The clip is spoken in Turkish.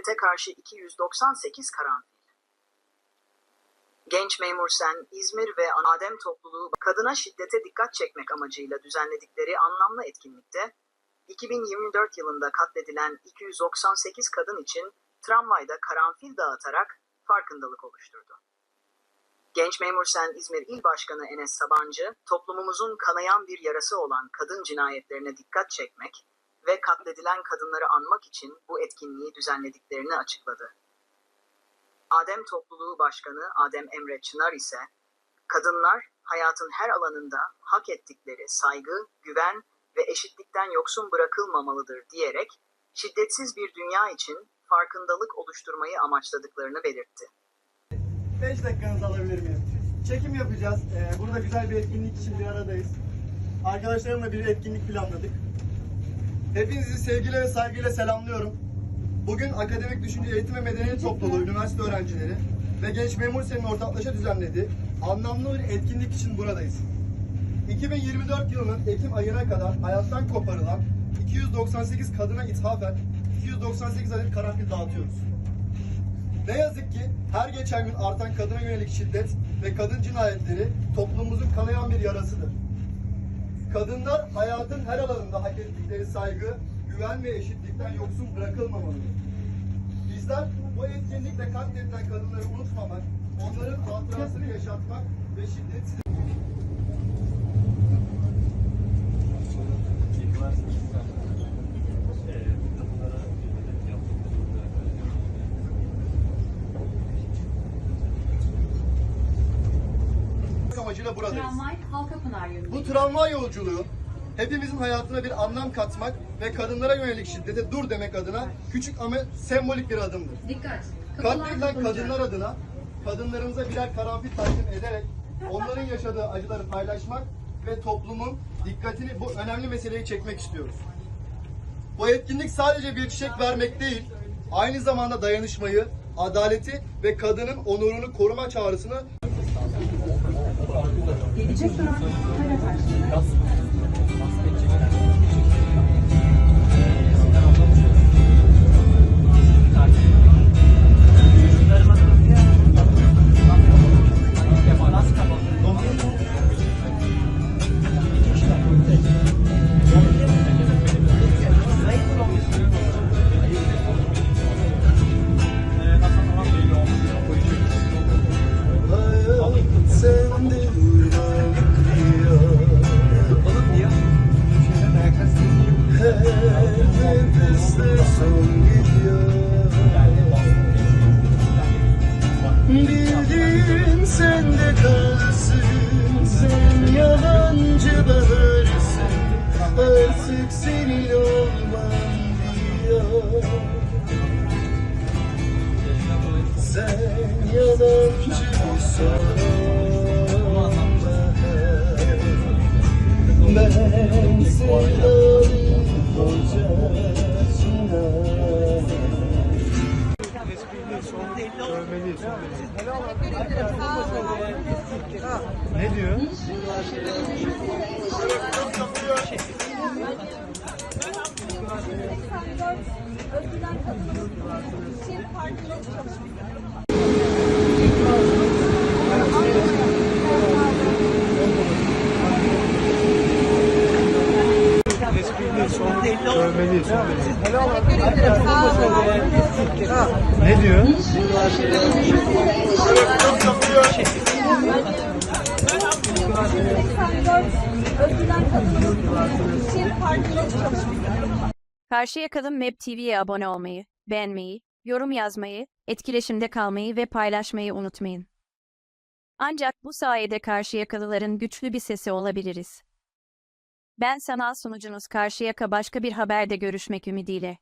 şiddete karşı 298 karanfil. Genç Memur Sen, İzmir ve Adem topluluğu kadına şiddete dikkat çekmek amacıyla düzenledikleri anlamlı etkinlikte 2024 yılında katledilen 298 kadın için tramvayda karanfil dağıtarak farkındalık oluşturdu. Genç Memur Sen İzmir İl Başkanı Enes Sabancı, toplumumuzun kanayan bir yarası olan kadın cinayetlerine dikkat çekmek ve katledilen kadınları anmak için bu etkinliği düzenlediklerini açıkladı. Adem Topluluğu Başkanı Adem Emre Çınar ise, kadınlar hayatın her alanında hak ettikleri saygı, güven ve eşitlikten yoksun bırakılmamalıdır diyerek, şiddetsiz bir dünya için farkındalık oluşturmayı amaçladıklarını belirtti. 5 dakikanızı alabilir miyim? Çekim yapacağız. Ee, burada güzel bir etkinlik için bir aradayız. Arkadaşlarımla bir etkinlik planladık. Hepinizi sevgiyle ve saygıyla selamlıyorum. Bugün Akademik Düşünce Eğitim ve Medeniyet Topluluğu, üniversite öğrencileri ve Genç Memur Sen'in ortaklaşa düzenlediği anlamlı bir etkinlik için buradayız. 2024 yılının Ekim ayına kadar hayattan koparılan 298 kadına ithafen 298 adet karanfil dağıtıyoruz. Ne yazık ki her geçen gün artan kadına yönelik şiddet ve kadın cinayetleri toplumumuzun kanayan bir yarasıdır. Kadınlar hayatın her alanında hak ettikleri saygı, güven ve eşitlikten yoksun bırakılmamalıdır. Bizler bu etkinlikle katledilen kadınları unutmamak, onların hatırasını yaşatmak ve şiddetsiz buradayız. Tramvay Halkapınar yönünde. Bu tramvay yolculuğu hepimizin hayatına bir anlam katmak ve kadınlara yönelik şiddete dur demek adına küçük ama sembolik bir adımdır. Dikkat. Katledilen kadınlar adına kadınlarımıza birer karanfil takdim ederek onların yaşadığı acıları paylaşmak ve toplumun dikkatini bu önemli meseleyi çekmek istiyoruz. Bu etkinlik sadece bir çiçek vermek değil, aynı zamanda dayanışmayı, adaleti ve kadının onurunu koruma çağrısını Gelecek taraf kara taş. Bildiğin sende kalsın Sen yalancı baharsın Artık senin olmam diyor. Sen yalancı bir sonbahar Ben sevdalı ne diyor? Öldürülen kadının için farkındalık çalışması. Ne diyor? Çalışması. Karşıyaka'nın Map TV'ye abone olmayı, beğenmeyi, yorum yazmayı, etkileşimde kalmayı ve paylaşmayı unutmayın. Ancak bu sayede Karşıyakalıların güçlü bir sesi olabiliriz. Ben sanal sunucunuz Karşıyaka başka bir haberde görüşmek ümidiyle.